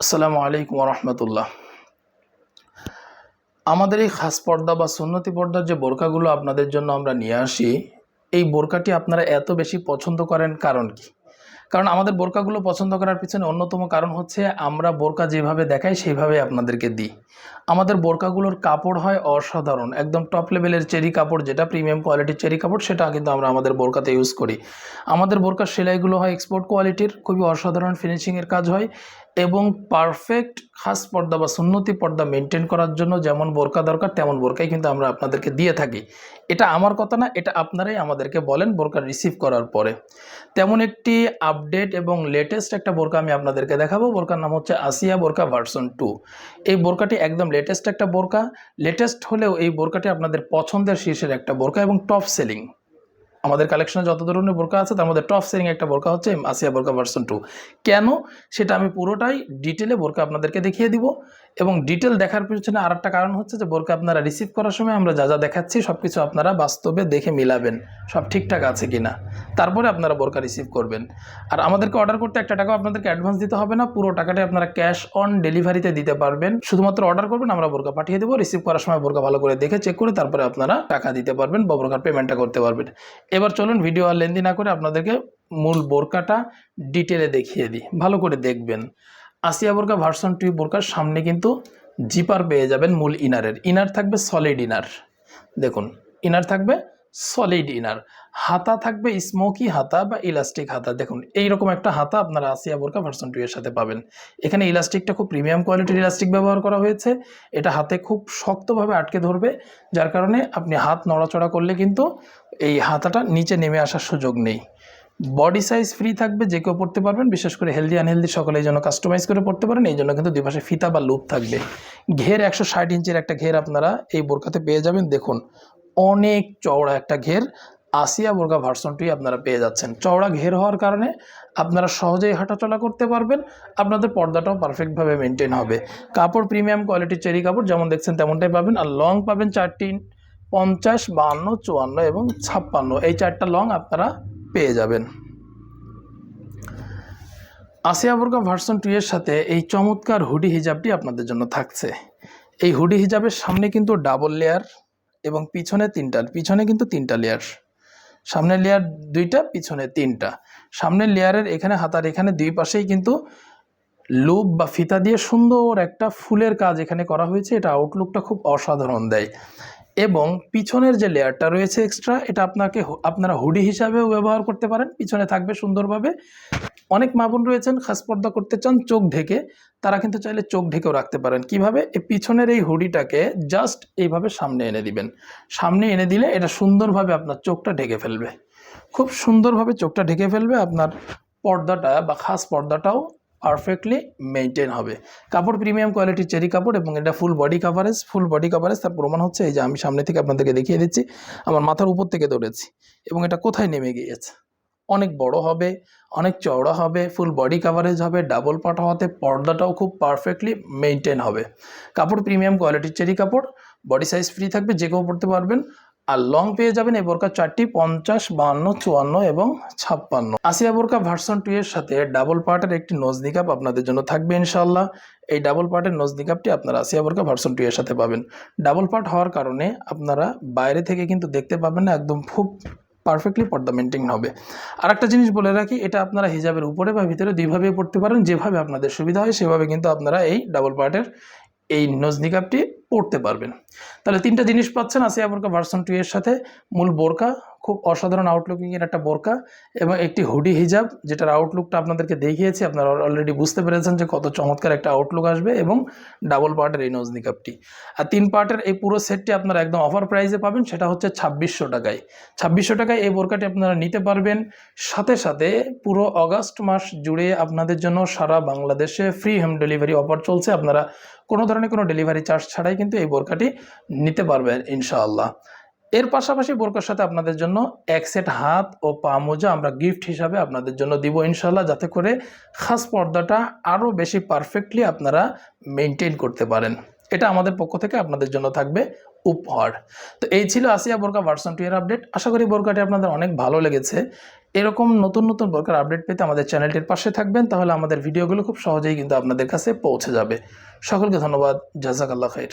আসসালামু আলাইকুম রহমতুল্লাহ আমাদের এই খাস পর্দা বা সুন্নতি পর্দার যে বোরকাগুলো আপনাদের জন্য আমরা নিয়ে আসি, এই বোরকাটি আপনারা এত বেশি পছন্দ করেন কারণ কি? কারণ আমাদের বোরকাগুলো পছন্দ করার পিছনে অন্যতম কারণ হচ্ছে আমরা বোরকা যেভাবে দেখাই সেইভাবে আপনাদেরকে দিই। আমাদের বোরকাগুলোর কাপড় হয় অসাধারণ, একদম টপ লেভেলের চেরি কাপড় যেটা প্রিমিয়াম কোয়ালিটির চেরি কাপড়, সেটা কিন্তু আমরা আমাদের বোরকাতে ইউজ করি। আমাদের বোরকার সেলাইগুলো হয় এক্সপোর্ট কোয়ালিটির খুবই অসাধারণ ফিনিশিংয়ের কাজ হয় এবং পারফেক্ট খাস পর্দা বা সুন্নতি পর্দা মেনটেন করার জন্য যেমন বোরকা দরকার, তেমন বোরকাই কিন্তু আমরা আপনাদেরকে দিয়ে থাকি। এটা আমার কথা না, এটা আপনারাই আমাদেরকে বলেন বোরকা রিসিভ করার পরে। তেমন একটি আপডেট এবং লেটেস্ট একটা বোরকা আমি আপনাদেরকে দেখাবো। বোরকার নাম হচ্ছে আসিয়া বোরকা ভার্সন টু এই বোরকাটি একদম লেটেস্ট একটা বোরকা। লেটেস্ট হলেও এই বোরকাটি আপনাদের পছন্দের শীর্ষের একটা বোরকা এবং টপ সেলিং আমাদের কালেকশনে যত ধরনের বোরকা আছে, তার মধ্যে টপ সেলিং একটা বোরকা হচ্ছে আসিয়া বোরকা ভার্সন টু কেন? সেটা আমি পুরোটাই ডিটেলে বোরকা আপনাদেরকে দেখিয়ে দিব। এবং ডিটেল দেখার পিছনে আর একটা কারণ হচ্ছে যে বোরকা আপনারা রিসিভ করার সময় আমরা যা যা দেখাচ্ছি সব কিছু আপনারা বাস্তবে দেখে মিলাবেন। সব ঠিকঠাক আছে কিনা? তারপরে আপনারা বোরকা রিসিভ করবেন। আর আমাদেরকে অর্ডার করতে একটা টাকাও আপনাদেরকে অ্যাডভান্স দিতে হবে না, পুরো টাকাটাই আপনারা ক্যাশ অন ডেলিভারিতে দিতে পারবেন। শুধুমাত্র অর্ডার করবেন, আমরা বোরকা পাঠিয়ে দেবো রিসিভ করার সময় বোরকা ভালো করে দেখে চেক করে তারপরে আপনারা টাকা দিতে পারবেন বা বোরকার পেমেন্টটা করতে পারবেন। এবার চলুন ভিডিও আর লেন্দি না করে আপনাদেরকে মূল বোরকাটা ডিটেলে দেখিয়ে দিই। ভালো করে দেখবেন। আসিয়া বোরকা ভার্সন টু বোরকার সামনে কিন্তু জিপার পেয়ে যাবেন মূল ইনারের ইনার থাকবে সলিড ইনার দেখুন ইনার থাকবে সলিড ইনার হাতা থাকবে স্মোকি হাতা বা ইলাস্টিক হাতা। দেখুন, এইরকম একটা হাতা আপনারা আসিয়া বোরকা ভার্সন টু এর সাথে পাবেন। এখানে ইলাস্টিকটা খুব প্রিমিয়াম কোয়ালিটির ইলাস্টিক ব্যবহার করা হয়েছে। এটা হাতে খুব শক্তভাবে আটকে ধরবে, যার কারণে আপনি হাত নড়াচড়া করলে কিন্তু এই হাতাটা নিচে নেমে আসার সুযোগ নেই। বডি সাইজ ফ্রি থাকবে, যে কেউ পড়তে পারবেন, বিশেষ করে হেলদি আনহেলদি সকলে এই জন্য কাস্টমাইজ করে পড়তে পারেন, এই জন্য কিন্তু দুই পাশে ফিতা বা লুপ থাকবে। ঘের একশো ষাট ইঞ্চির একটা ঘের আপনারা এই বোরকাতে পেয়ে যাবেন। দেখুন, অনেক চওড়া একটা ঘের আসিয়া বোরকা ভার্সনটি আপনারা পেয়ে যাচ্ছেন। চওড়া ঘের হওয়ার কারণে আপনারা সহজেই হাঁটাচলা করতে পারবেন, আপনাদের পর্দাটাও পারফেক্টভাবে মেনটেন হবে। কাপড় প্রিমিয়াম কোয়ালিটির চেরি কাপড়, যেমন দেখছেন তেমনটাই পাবেন, আর লং পাবেন চারটি, পঞ্চাশ, বাহান্ন, চুয়ান্ন এবং ছাপ্পান্ন। এই চারটা লং আপনারা পেয়ে যাবেন। আসিয়া বোরকা ভার্সন টু এর সাথে এই চমৎকার হুডি হিজাবটি আপনাদের জন্য থাকছে। এই হুডি হিজাবের সামনে কিন্তু ডাবল লেয়ার এবং পিছনে তিনটা, পিছনে কিন্তু তিনটা লেয়ার। সামনের লেয়ার দুইটা, পিছনে তিনটা। সামনের লেয়ারের এখানে হাতার এখানে দুই পাশেই কিন্তু লুপ বা ফিতা দিয়ে সুন্দর একটা ফুলের কাজ এখানে করা হয়েছে। এটা আউটলুকটা খুব অসাধারণ দেয়। এবং পিছনের যে লেয়ারটা রয়েছে এক্সট্রা এটা আপনাকে আপনারা হুডি হিসাবেও ব্যবহার করতে পারেন। পিছনে থাকবে সুন্দরভাবে। অনেক মা বোন রয়েছেন, খাস পর্দা করতে চান, চোখ ঢেকে। তারা কিন্তু চাইলে চোখ ঢেকেও রাখতে পারেন। কীভাবে? এই পিছনের এই হুডিটাকে জাস্ট এইভাবে সামনে এনে দিবেন। সামনে এনে দিলে এটা সুন্দরভাবে আপনার চোখটা ঢেকে ফেলবে। খুব সুন্দরভাবে চোখটা ঢেকে ফেলবে। আপনার পর্দাটা বা খাস পর্দাটাও পারফেক্টলি মেনটেন হবে। কাপড় প্রিমিয়াম কোয়ালিটির চেরি কাপড় এবং এটা full body coverage full body coverage তার প্রমাণ হচ্ছে এই যে আমি সামনে থেকে আপনাদেরকে দেখিয়ে দিচ্ছি, আমার মাথার উপর থেকে দৌড়েছি এবং এটা কোথায় নেমে গিয়েছে? অনেক বড় হবে, অনেক চওড়া হবে ফুল বডি কাভারেজ হবে ডাবল পাটা হতে পর্দাটাও খুব পারফেক্টলি মেনটেন হবে। কাপড় প্রিমিয়াম কোয়ালিটির চেরি কাপড় বডি সাইজ ফ্রি থাকবে, যে কেউ পড়তে পারবেন। আর লং পেয়ে যাবেন এই বোরকা চারটি, পঞ্চাশ বাহান্ন চুয়ান্ন এবং ছাপ্পান্ন। আসিয়া বোরকা ভার্সন টু এর সাথে ডাবল পার্টের একটি নোজ নিকাপ আপনাদের জন্য থাকবে ইনশাল্লাহ এই ডাবল পার্টের নোজ নিকাপটি আপনারা আসিয়া বোরকা ভার্সন টু এর সাথে পাবেন। ডাবল পার্ট হওয়ার কারণে আপনারা বাইরে থেকে কিন্তু দেখতে পাবেন না, একদম খুব পারফেক্টলি পর্দা মেনটেন হবে। আর একটা জিনিস বলে রাখি, এটা আপনারা হিজাবের উপরে বা ভিতরে দুইভাবে পড়তে পারেন, যেভাবে আপনাদের সুবিধা হয় সেভাবে কিন্তু আপনারা এই ডাবল পার্টের এই নজনি কাপটি পড়তে পারবেন। তাহলে তিনটা জিনিস পাচ্ছেন আসিয়া বোরকা ভার্সন টু এর সাথে। মূল বোরকা, খুব অসাধারণ আউটলুকিংয়ের একটা বোরকা এবং একটি হুডি হিজাব, যেটার আউটলুকটা আপনাদেরকে দেখিয়েছি। আপনারা অলরেডি বুঝতে পেরেছেন যে কত চমৎকার একটা আউটলুক আসবে এবং ডাবল পার্টের এই নজনি কাপটি আর তিন পার্টের এই পুরো সেটটি আপনারা একদম অফার প্রাইসে পাবেন, সেটা হচ্ছে ছাব্বিশশো টাকায়। ছাব্বিশশো টাকায় এই বোরকাটি আপনারা নিতে পারবেন। সাথে সাথে পুরো অগাস্ট মাস জুড়ে আপনাদের জন্য সারা বাংলাদেশে ফ্রি হোম ডেলিভারি অফার চলছে। আপনারা কোনো ধরনের কোনো ডেলিভারি চার্জ ছাড়াই কিন্তু এই বোরকাটি নিতে পারবেন, ইনশাআল্লাহ। এর পাশাপাশি বোরকার সাথে আপনাদের জন্য এক সেট হাত ও পা মোজা আমরা গিফট হিসাবে আপনাদের জন্য দিব ইনশাল্লাহ যাতে করে খাস পর্দাটা আরও বেশি পারফেক্টলি আপনারা মেনটেন করতে পারেন। এটা আমাদের পক্ষ থেকে আপনাদের জন্য থাকবে উপহার। তো এই ছিল আসিয়া বোরকা ভার্সন টু এর আপডেট আশা করি বোরকাটি আপনাদের অনেক ভালো লেগেছে। এরকম নতুন নতুন বোরকার আপডেট পেতে আমাদের চ্যানেলটির পাশে থাকবেন, তাহলে আমাদের ভিডিওগুলো খুব সহজেই কিন্তু আপনাদের কাছে পৌঁছে যাবে। সকলকে ধন্যবাদ। জাজাক আল্লাহ খাইর।